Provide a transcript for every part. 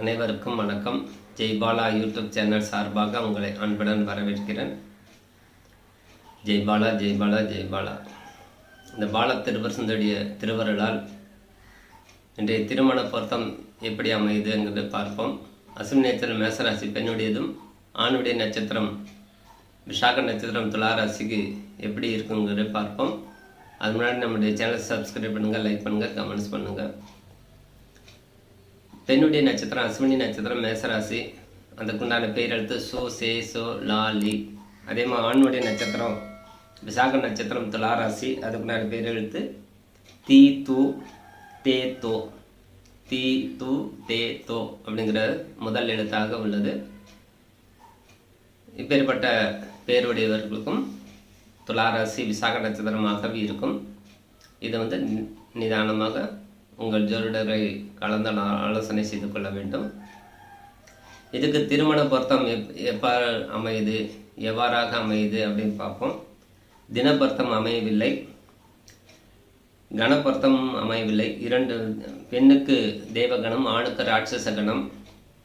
அனைவருக்கும் வணக்கம். Jaibala YouTube channel சார்பாக உங்களை அன்புடன் வரவேற்கிறேன். ஜெய்பாலா ஜெய்பாலா ஜெய்பாலா இந்த பால திருவரசனுடைய திருவருளால் இன்றைய திருமண பொருத்தம் எப்படி அமையுது என்பதை பார்ப்போம். அசும் நேச்சரம் மேசராசி பெண்ணுடையதும் ஆணுடைய நட்சத்திரம் விஷாக நட்சத்திரம் துளாராசிக்கு எப்படி இருக்குங்கிறத பார்ப்போம். அது முன்னாடி நம்முடைய சேனல் சப்ஸ்கிரைப் பண்ணுங்கள் லைக் பண்ணுங்கள் கமெண்ட்ஸ் பண்ணுங்கள் பெண்ணுடைய நட்சத்திரம் அஸ்வினி நட்சத்திரம் மேசராசி அதுக்குண்டான பேரெழுத்து சோ சே சோ லா லி. அதே மாதிரி ஆணுடைய நட்சத்திரம் விசாக நட்சத்திரம் துளாராசி அதுக்குண்டான பேரெழுத்து தீ தூ தே தோ. தீ து தே தோ அப்படிங்கிற முதல் எழுத்தாக உள்ளது. இப்பேற்பட்ட பேருடையவர்களுக்கும் துளாராசி விசாக நட்சத்திரமாகவே இருக்கும். இது வந்து நி- நிதானமாக உங்கள் ஜோதிடரை கலந்து ஆலோசனை செய்து கொள்ள வேண்டும். இதுக்கு திருமண பொருத்தம் எப் எவ்வாறு அமையுது எவ்வாறாக அமையுது அப்படின்னு பார்ப்போம். தினப்பொருத்தம் அமையவில்லை. கணப்பொருத்தம் அமையவில்லை. இரண்டு பெண்ணுக்கு தேவகணம் ஆணுக்கு ராட்சச கணம்.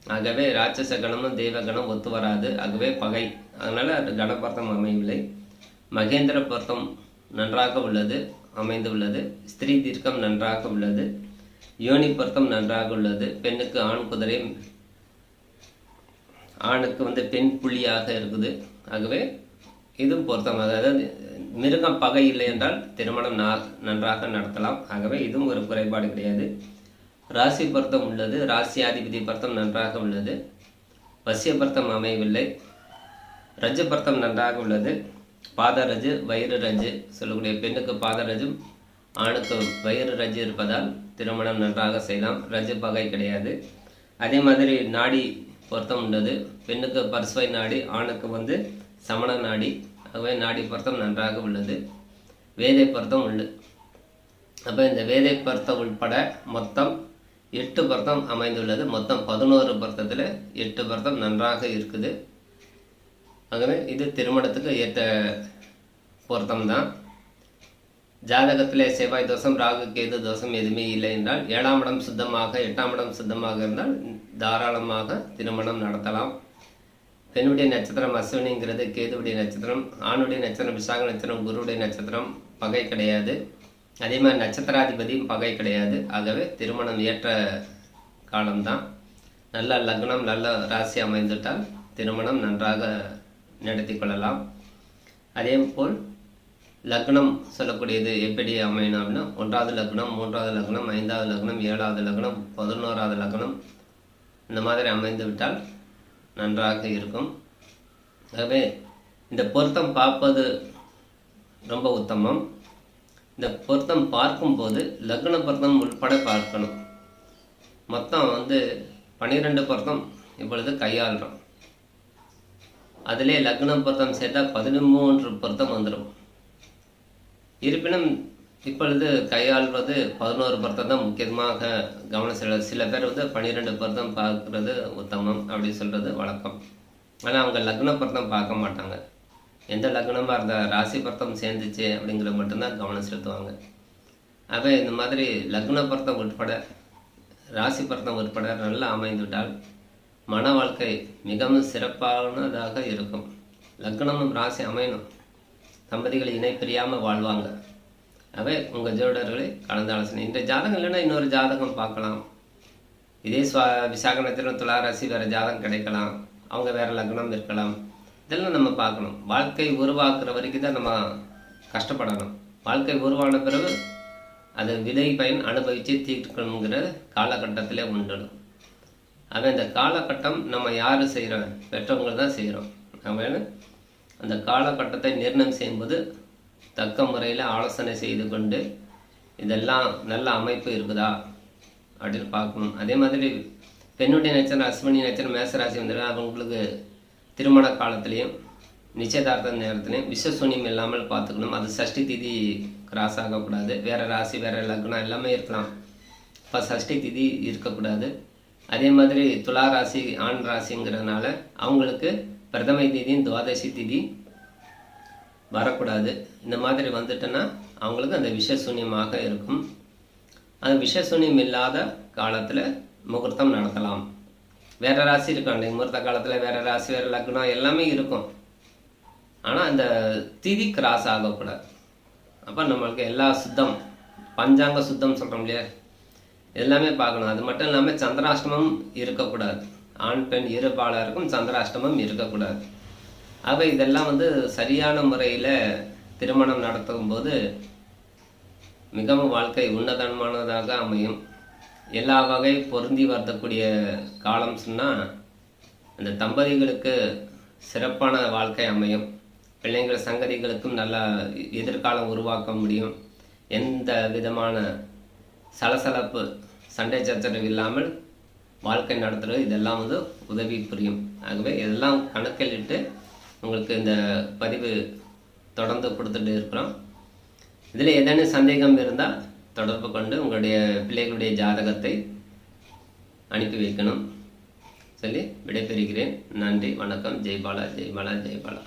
ஆகவே ராட்சச கணமும் தேவகணம் ஒத்து வராது. ஆகவே பகை. அதனால் கணப்பொருத்தம் அமையவில்லை. மகேந்திர பொருத்தம் நன்றாக உள்ளது. அமைந்துள்ளது. ஸ்திரீ தீர்க்கம் நன்றாக உள்ளது. யோனி பொருத்தம் நன்றாக உள்ளது. பெண்ணுக்கு ஆண் குதிரை ஆணுக்கு வந்து பெண் புள்ளியாக இருக்குது. ஆகவே இதுவும் பொருத்தமாக அதாவது மிருகம் பகை இல்லை என்றால் திருமணம் நன்றாக நடத்தலாம். ஆகவே இதுவும் ஒரு குறைபாடு கிடையாது. ராசி பொருத்தம் உள்ளது. ராசியாதிபதி பொருத்தம் நன்றாக உள்ளது. வசிய பொருத்தம் அமையவில்லை. ரஜ பொருத்தம் நன்றாக உள்ளது. பாதரஜு வயிறு ரஜு சொல்லக்கூடிய பெண்ணுக்கு பாதரஜும் ஆணுக்கு வயிறு ரஜு இருப்பதால் திருமணம் நன்றாக செய்யலாம். ரஜு பகை கிடையாது. அதே மாதிரி நாடி பொருத்தம் உள்ளது பெண்ணுக்கு பர்சுவை நாடி ஆணுக்கு வந்து சமண நாடி. ஆகவே நாடி பொருத்தம் நன்றாக உள்ளது. வேதை பொருத்தம் உண்டு. அப்போ இந்த வேதை பொருத்தம் உட்பட மொத்தம் எட்டு பொருத்தம் அமைந்துள்ளது. மொத்தம் பதினோரு பொருத்தத்தில் எட்டு பொருத்தம் நன்றாக இருக்குது. ஆகவே இது திருமணத்துக்கு ஏற்ற பொருத்தம் தான் ஜாதகத்திலே செவ்வாய் தோஷம் ராகு கேது தோஷம் எதுவுமே இல்லை என்றால் ஏழாம் இடம் சுத்தமாக எட்டாம் இடம் சுத்தமாக இருந்தால் தாராளமாக திருமணம் நடத்தலாம். பெண்ணுடைய நட்சத்திரம் அஸ்வினிங்கிறது கேதுவுடைய நட்சத்திரம் ஆணுடைய நட்சத்திரம் விசாக நட்சத்திரம் குருவுடைய நட்சத்திரம் பகை கிடையாது. அதே மாதிரி நட்சத்திராதிபதியும் பகை கிடையாது. ஆகவே திருமணம் ஏற்ற காலம்தான். நல்ல லக்னம் நல்ல ராசி அமைந்துட்டால் திருமணம் நன்றாக நடத்தி கொள்ளலாம். அதே போல் லக்னம் சொல்லக்கூடியது எப்படி அமையணும் அப்படின்னா ஒன்றாவது லக்னம் மூன்றாவது லக்னம் ஐந்தாவது லக்னம் ஏழாவது லக்னம் பதினோராவது லக்னம் இந்த மாதிரி அமைந்து விட்டால் நன்றாக இருக்கும். ஆகவே இந்த பொருத்தம் பார்ப்பது ரொம்ப உத்தமம். இந்த பொருத்தம் பார்க்கும்போது லக்ன பொருத்தம் உட்பட பார்க்கணும். மொத்தம் வந்து பன்னிரெண்டு பொருத்தம் இப்பொழுது கையாளுறோம். அதிலே லக்னம் பொருத்தம் சேர்த்தா பதிமூன்று பொருத்தம் வந்துடும் இருப்பினும் இப்பொழுது கையாள்வது பதினோரு பொருத்தம் தான் முக்கியமாக கவனம் செலுத்த சில பேர் வந்து பன்னிரெண்டு பொருத்தம் பார்க்கறது உத்தமம் அப்படி சொல்கிறது வழக்கம். ஆனால் அவங்க லக்ன பொருத்தம் பார்க்க மாட்டாங்க. எந்த லக்னமாக இருந்தால் ராசி பொருத்தம் சேர்ந்துச்சு அப்படிங்கிறது மட்டும்தான் கவனம் செலுத்துவாங்க. ஆக இந்த மாதிரி லக்ன பொருத்தம் உட்பட ராசி பொருத்தம் உட்பட நல்லா அமைந்துவிட்டால் மன வாழ்க்கை மிகவும் சிறப்பானதாக இருக்கும். லக்னமும் ராசி அமையணும். தம்பதிகள் இணை பிரியாமல் வாழ்வாங்க. அவை உங்கள் ஜோடர்களை கலந்து ஆலோசனை. இந்த ஜாதகம் இல்லைன்னா இன்னொரு ஜாதகம் பார்க்கலாம். இதே சுவா விசாக நட்சத்திரம் துளாராசி வேறு ஜாதகம் கிடைக்கலாம். அவங்க வேறு லக்னம் இருக்கலாம். இதெல்லாம் நம்ம பார்க்கணும். வாழ்க்கை உருவாக்குற வரைக்கும் தான் நம்ம கஷ்டப்படணும். வாழ்க்கை உருவான பிறகு அது விதை பயன் அனுபவித்து தீர்க்கணுங்கிற காலகட்டத்திலே உண்டணும் அவன் இந்த காலகட்டம் நம்ம யார் செய்கிறோம் பெற்றவங்க தான் செய்கிறோம் அவன் அந்த காலகட்டத்தை நிர்ணயம் செய்யும்போது தக்க முறையில் ஆலோசனை செய்து கொண்டு இதெல்லாம் நல்ல அமைப்பு இருக்குதா அப்படின்னு பார்க்கணும். அதே மாதிரி பெண்ணுடைய நட்சத்திரம் அஸ்வினி நட்சத்திரம் மேசராசி வந்துடும் அவங்களுக்கு திருமண காலத்துலேயும் நிச்சயதார்த்த நேரத்துலையும் விஸ்வசூன்யம் இல்லாமல் பார்த்துக்கணும். அது சஷ்டி திதி கிராஸ் ஆகக்கூடாது. வேறு ராசி வேறு லக்னம் எல்லாமே இருக்கலாம். இப்போ சஷ்டி திதி இருக்கக்கூடாது. அதே மாதிரி துலா ராசி ஆண் ராசிங்கிறதுனால அவங்களுக்கு பிரதமை திதியும் துவாதசி திதி வரக்கூடாது. இந்த மாதிரி வந்துட்டுன்னா அவங்களுக்கு அந்த விஷசூன்யமாக இருக்கும். அது விஷசூன்யம் இல்லாத காலத்தில் முகூர்த்தம் நடத்தலாம். வேற ராசி இருக்கும். அன்றைக்கு முகூர்த்த காலத்தில் வேற ராசி வேற லக்னம் எல்லாமே இருக்கும். ஆனால் அந்த திதி கிராஸ் ஆகக்கூடாது. அப்போ நம்மளுக்கு எல்லா சுத்தம் பஞ்சாங்க சுத்தம் சொல்கிறோம் இல்லையா? எல்லாமே பார்க்கணும். அது மட்டும் இல்லாமல் சந்திராஷ்டமம் இருக்கக்கூடாது. ஆண் பெண் இருபாலருக்கும் சந்திராஷ்டமம் இருக்கக்கூடாது. ஆக இதெல்லாம் வந்து சரியான முறையில் திருமணம் நடத்தும் போது மிகவும் வாழ்க்கை உன்னதமானதாக அமையும். எல்லா வகை பொருந்தி வரக்கூடிய காலம் சொன்னால் அந்த தம்பதிகளுக்கு சிறப்பான வாழ்க்கை அமையும். பிள்ளைங்கள் சங்கதிகளுக்கும் நல்லா எதிர்காலம் உருவாக்க முடியும். எந்த விதமான சலசலப்பு சண்டை சச்சரவு இல்லாமல் வாழ்க்கை நடத்துகிறது இதெல்லாம் வந்து உதவி புரியும். ஆகவே இதெல்லாம் கணக்கிலிட்டு உங்களுக்கு இந்த பதிவு தொடர்ந்து கொடுத்துட்டு இருக்கிறோம். இதில் ஏதேனும் சந்தேகம் இருந்தால் தொடர்பு கொண்டு உங்களுடைய பிள்ளைகளுடைய ஜாதகத்தை அனுப்பி வைக்கணும். சொல்லி விடைபெறுகிறேன். நன்றி வணக்கம். ஜெய்பாலா ஜெய்பாலா ஜெய்பாலா